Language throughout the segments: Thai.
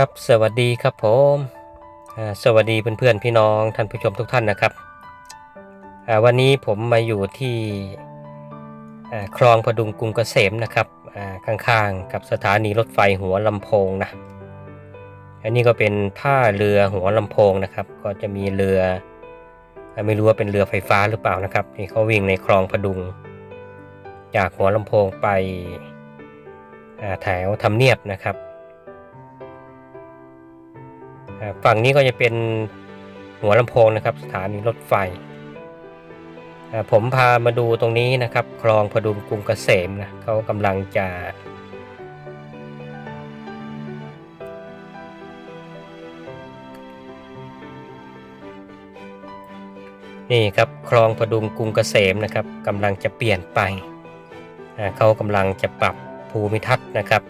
ครับสวัสดีครับผมสวัสดีเพื่อนๆพี่น้องท่านผู้ชมทุกท่านนะครับวันนี้ผมมาอยู่ที่คลองพดุงกรุงเกษมนะครับข้างๆกับสถานีรถไฟหัวลำโพงนะอันนี้ก็เป็นท่าเรือหัวลำโพงนะครับ ก็จะมีเรือไม่รู้ว่าเป็นเรือไฟฟ้าหรือเปล่านะครับที่เขาวิ่งในคลองพดุง จากหัวลำโพงไปแถวทำเนียบนะครับ ฝั่งนี้ก็จะเป็นหัวลำโพงนะครับ สถานีรถไฟ ผมพามาดูตรงนี้นะครับ คลองพดุงกรุงเกษมนะเขากำลังจะนี่ครับคลองพดุงกรุงเกษมนะครับกำลังจะเปลี่ยนไป เขากำลังจะปรับภูมิทัศน์นะครับ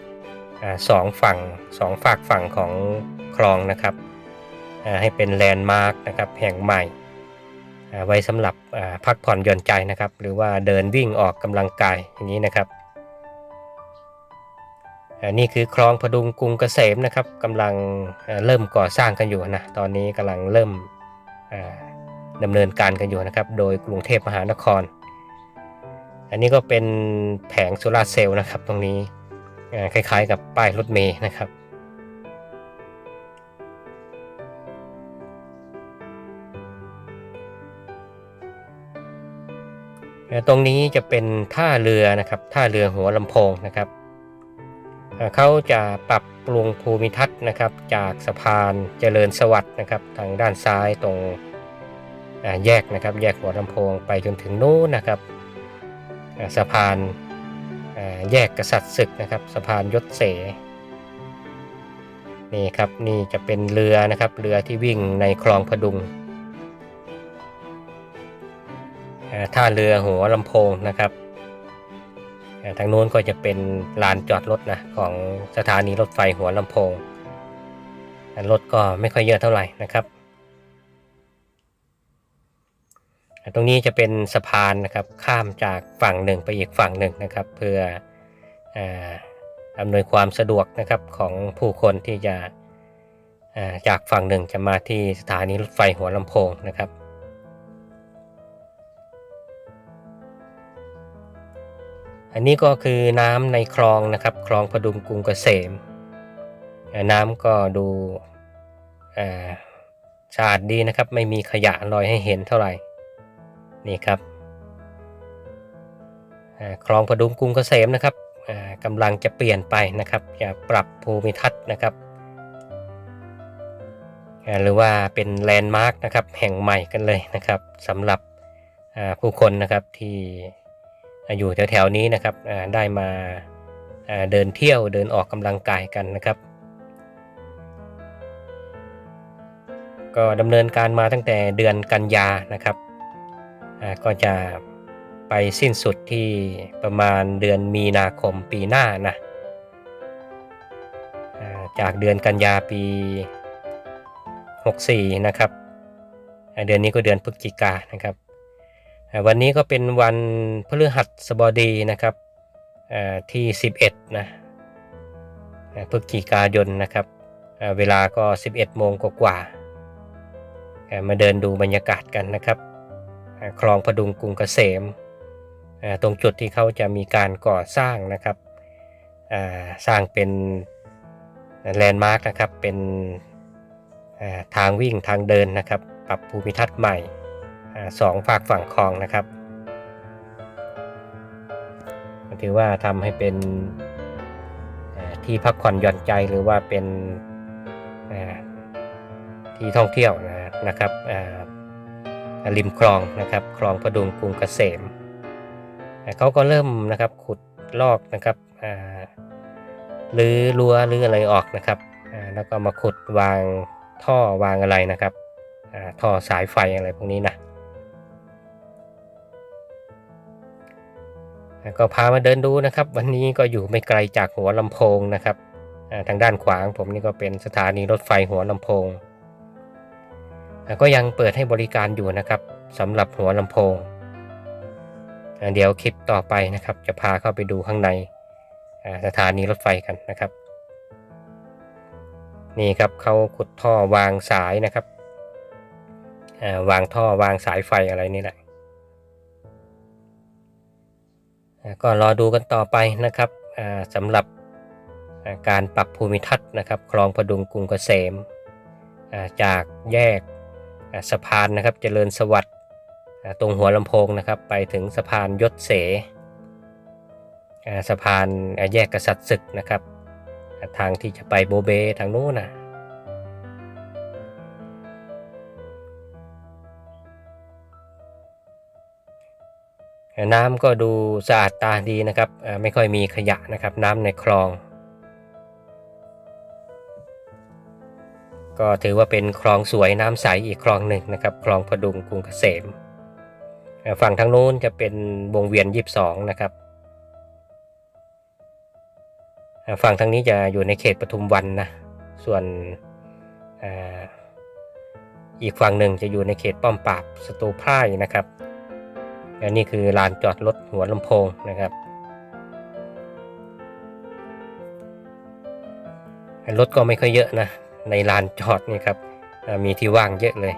อสองฝั่งสองฝากฝั่งของ คลองนะครับให้เป็นแลนด์มาร์กนะครับแห่งใหม่ไว้สำหรับพักผ่อนหย่อนใจนะครับ หรือว่าเดินวิ่งออกกำลังกายอย่างนี้นะครับนี่คือคลองพดุงกรุงเกษมนะครับกำลังเริ่มก่อสร้างกันอยู่นะตอนนี้กำลังเริ่มดำเนินการกันอยู่นะครับ โดยกรุงเทพมหานคร อันนี้ก็เป็นแผงโซลาร์เซลล์นะครับ ตรงนี้คล้ายๆกับป้ายรถเมย์นะครับ ตรงนี้จะเป็นท่าเรือนะครับท่าเรือหัวลำโพงนะครับเขาจะปรับปรุงภูมิทัศน์นะครับ จากสะพานเจริญสวัสดิ์นะครับ ทางด้านซ้ายตรงแยกนะครับ แยกหัวลำโพงไปจนถึงนู้นนะครับสะพานแยกกษัตริย์ศึกนะครับ สะพานยศเสนี่ครับนี่จะเป็นเรือนะครับ เรือที่วิ่งในคลองพดุง ท่าเรือหัวลำโพงนะครับทางนู้นก็จะเป็นลานจอดรถนะของสถานีรถไฟหัวลำโพงรถก็ไม่ค่อยเยอะเท่าไหร่นะครับ ตรงนี้จะเป็นสะพานนะครับข้ามจากฝั่งหนึ่งไปอีกฝั่งหนึ่งนะครับ เพื่ออำนวยความสะดวกนะครับของผู้คนที่จะาจากฝั่งหนึ่งจะมาที่สถานีรถไฟหัวลำโพงนะครับ อันนี้ก็คือน้ำในคลองนะครับ คลองพดุงกรุงเกษม น้ำก็ดูสะอาดดีนะครับ ไม่มีขยะลอยให้เห็นเท่าไหร่ นี่ครับคลองพดุงกรุงเกษมนะครับอ่ากำลังจะเปลี่ยนไปนะครับ จะปรับภูมิทัศน์นะครับ หรือว่าเป็นแลนด์มาร์กนะครับ แห่งใหม่กันเลยนะครับสำหรับผู้คนนะครับที่ อยู่แถวๆนี้นะครับได้มาเดินเที่ยวเดินออกกำลังกายกันนะครับ ก็ดำเนินการมาตั้งแต่เดือนกันยานะครับก็จะไปสิ้นสุดที่ประมาณเดือนมีนาคมปีหน้านะจากเดือนกันยาปี 64 นะครับ เดือนนี้ก็เดือนพฤศจิกานะครับ วันนี้ก็เป็นวันพฤหัสบดีนะครับที่ 11 นะพฤศจิกายนนะครับ เวลาก็ 11 โมงกว่าๆมาเดินดูบรรยากาศกันนะครับคลองพดุงกรุงเกษม ตรงจุดที่เขาจะมีการก่อสร้างนะครับสร้างเป็นแลนด์มาร์กนะครับ เป็นทางวิ่งทางเดินนะครับ ปรับภูมิทัศน์ใหม่ สองฝากฝั่งคลองนะครับถือว่าทำให้เป็นที่พักผ่อนหย่อนใจหรือว่าเป็นที่ท่องเที่ยวนะครับริมคลองนะครับคลองพดุงกรุงเกษมเขาก็เริ่มนะครับขุดลอกนะครับหรือรั้วหรืออะไรออกนะครับแล้วก็มาขุดวางท่อวางอะไรนะครับท่อสายไฟอะไรพวกนี้นะ ก็พามาเดินดูนะครับ วันนี้ก็อยู่ไม่ไกลจากหัวลำโพงนะครับทางด้านขวางผมนี่ก็เป็นสถานีรถไฟหัวลำโพง ก็ยังเปิดให้บริการอยู่นะครับสำหรับหัวลำโพง เดี๋ยวคลิปต่อไปนะครับ จะพาเข้าไปดูข้างในสถานีรถไฟกันนะครับ นี่ครับเขาขุดท่อวางสายนะครับวางท่อวางสายไฟอะไรนี่แหละ ก็รอดูกันต่อไปนะครับสำหรับการปรับภูมิทัศน์นะครับ คลองพดุงกรุงเกษม จากแยกสะพานนะครับเจริญสวัสดิ์ตรงหัวลำโพงนะครับ ไปถึงสะพานยศเสสะพานแยกกษัตริย์ศึกนะครับ ทางที่จะไปโบเบทางนู้นนะ น้ำก็ดูสะอาดตาดีนะครับไม่ค่อยมีขยะนะครับน้ำในคลอง ก็ถือว่าเป็นคลองสวยน้ำใสอีกคลองหนึ่งนะครับ คลองพดุงกรุงเกษม ฝั่งทางนู้นจะเป็นวงเวียนยีบสองนะครับ ฝั่งทางนี้จะอยู่ในเขตปทุมวันนะ ส่วนอ,อีกฝั่งหนึ่งจะอยู่ในเขตป้อมปราบสตูพร่ายนะครับ และนี่คือลานจอดรถหัวลำโพงนะครับ รถก็ไม่ค่อยเยอะนะ ในลานจอดนี่ครับมีที่ว่างเยอะเลย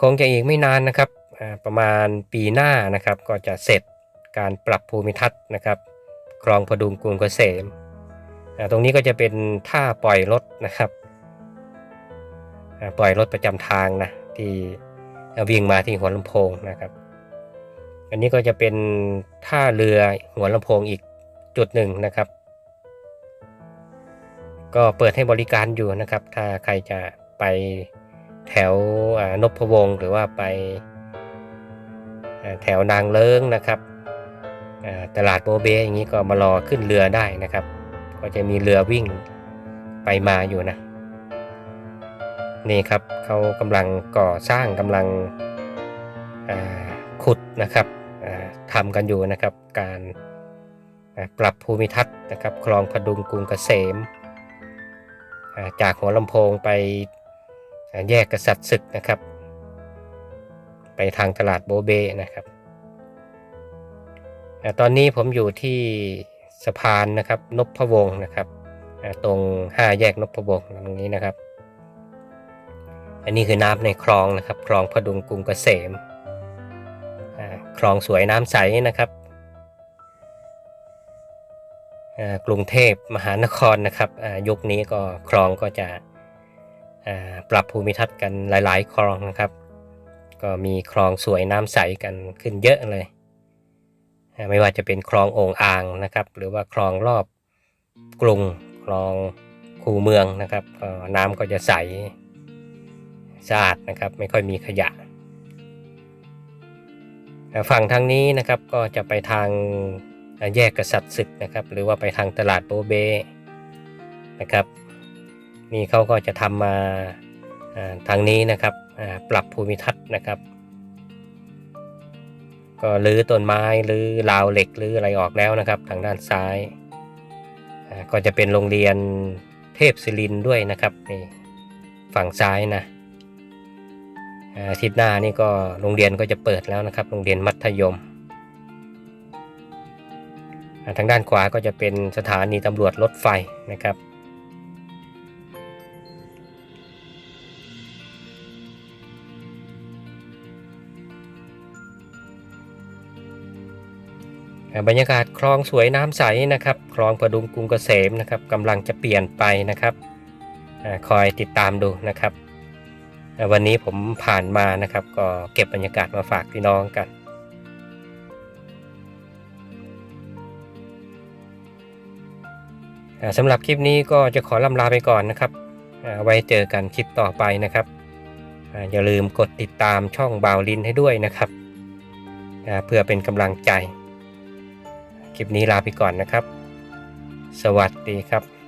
คงจะอีกไม่นานนะครับ ประมาณปีหน้านะครับ ก็จะเสร็จการปรับภูมิทัศน์นะครับ คลองพดุงกรุงเกษม ตรงนี้ก็จะเป็นท่าปล่อยรถนะครับ ปล่อยรถประจำทางนะที่วิ่งมาที่หัวลำโพงนะครับ อันนี้ก็จะเป็นท่าเรือหัวลำโพงอีกจุดหนึ่งนะครับ ก็เปิดให้บริการอยู่นะครับ ถ้าใครจะไปแถวนพวงหรือว่าไปแถวนางเลิ้งนะครับตลาดโบเบอย่างนี้ก็มารอขึ้นเรือได้นะครับ ก็จะมีเรือวิ่งไปมาอยู่นะ นี่ครับเขากำลังก่อสร้างกำลังขุดนะครับทำกันอยู่นะครับการปรับภูมิทัศน์นะครับคลองพดุงกรุงเกษม จากหัวลำโพงไปแยกกษัตริย์ศึกนะครับ ไปทางตลาดโบเบนะครับ ตอนนี้ผมอยู่ที่สะพานนะครับนพวงศ์นะครับ ตรงห้าแยกนพวงศ์ตรงนี้นะครับ อันนี้คือน้ำในคลองนะครับ คลองพดุงกรุงเกษมคลองสวยน้ำใสนะครับกรุงเทพมหานครนะครับยุคนี้ก็คลองก็จะปรับภูมิทัศน์กันหลาย ๆ คลองนะครับ ก็มีคลองสวยน้ำใสกันขึ้นเยอะเลย ไม่ว่าจะเป็นคลององอ่างนะครับ หรือว่าคลองรอบกรุงคลองคูเมืองนะครับน้ำก็จะใส สะอาดนะครับ ไม่ค่อยมีขยะฝั่งทางนี้นะครับก็จะไปทางแยกกษัตริย์ศึกนะครับ หรือว่าไปทางตลาดโบเบนะครับ นี่เขาก็จะทำมาทางนี้นะครับปรับภูมิทัศน์นะครับ ก็รื้อต้นไม้หรือราวเหล็กหรืออะไรออกแล้วนะครับ ทางด้านซ้าย ก็จะเป็นโรงเรียนเทพศิรินด้วยนะครับนี่ฝั่งซ้ายนะ อาทิตย์หน้านี่ก็โรงเรียนก็จะเปิดแล้วนะครับ โรงเรียนมัธยม ทางด้านขวาก็จะเป็นสถานีตำรวจรถไฟนะครับ บรรยากาศคลองสวยน้ำใสนะครับ คลองประดุงกรุงเกษมนะครับกำลังจะเปลี่ยนไปนะครับอคอยติดตามดูนะครับ วันนี้ผมผ่านมานะครับ ก็เก็บบรรยากาศมาฝากพี่น้องกันสำหรับคลิปนี้ก็จะขอลำลาไปก่อนนะครับอ่าไว้เจอกันคลิปต่อไปนะครับ อย่าลืมกดติดตามช่องบาวลินให้ด้วยนะครับ เพื่อเป็นกำลังใจ คลิปนี้ลาไปก่อนนะครับ สวัสดีครับ